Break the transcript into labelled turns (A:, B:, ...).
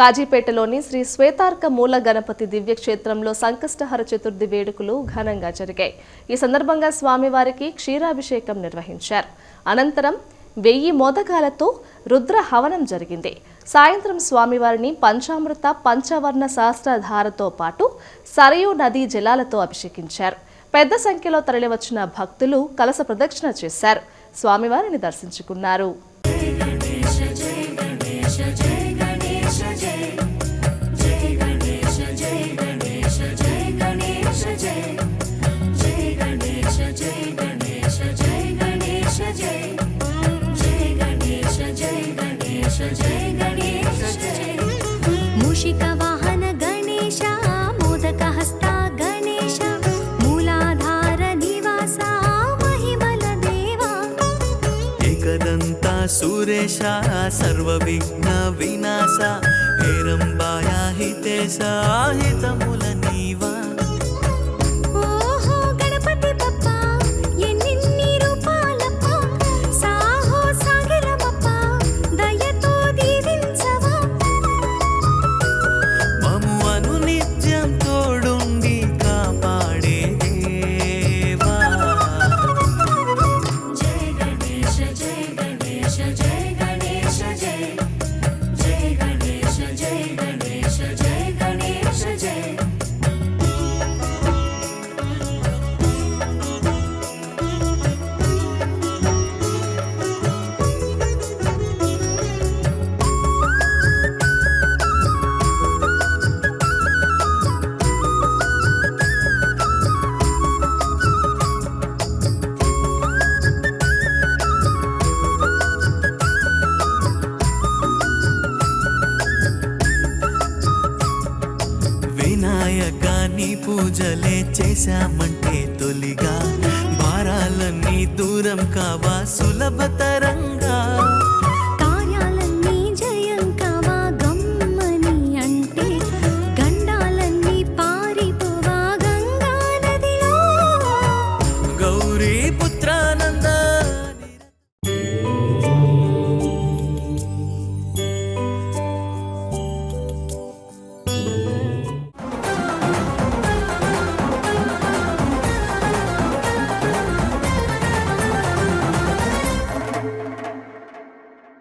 A: కాజీపేటలోని శ్రీ శ్వేతార్క మూల గణపతి దివ్యక్షేత్రంలో సంకష్టహర చతుర్థి వేడుకలు ఘనంగా జరిగాయి. ఈ సందర్భంగా స్వామివారికి క్షీరాభిషేకం నిర్వహించారు. అనంతరం వెయ్యి మోదకాలతో రుద్ర హవనం జరిగింది. సాయంత్రం స్వామివారిని పంచామృత పంచవర్ణ సహస్రధారతో పాటు సరయూ నదీ జలాలతో అభిషేకించారు. పెద్ద సంఖ్యలో తరలివచ్చిన భక్తులు కలస ప్రదక్షిణ చేశారు. స్వామివారిని దర్శించుకున్నారు.
B: मूषिकवाहन गणेश मोदकहस्ता गणेश मूलाधार निवासा महिमल देवा
C: एकदन्ता सुरेशा सर्वविघ्न विनाशा हेरम्बाया हितेशा हितमुल వినాయకాన్ని పూజలే చేశామంటే తొలిగా. భారాలన్నీ దూరం కావా సులభతరంగా
B: కార్యాలన్నీ జయం కావా గమ్మని అంటే? గండాలన్నీ పారిపోవా గంగా నదిలో?
C: గౌరీ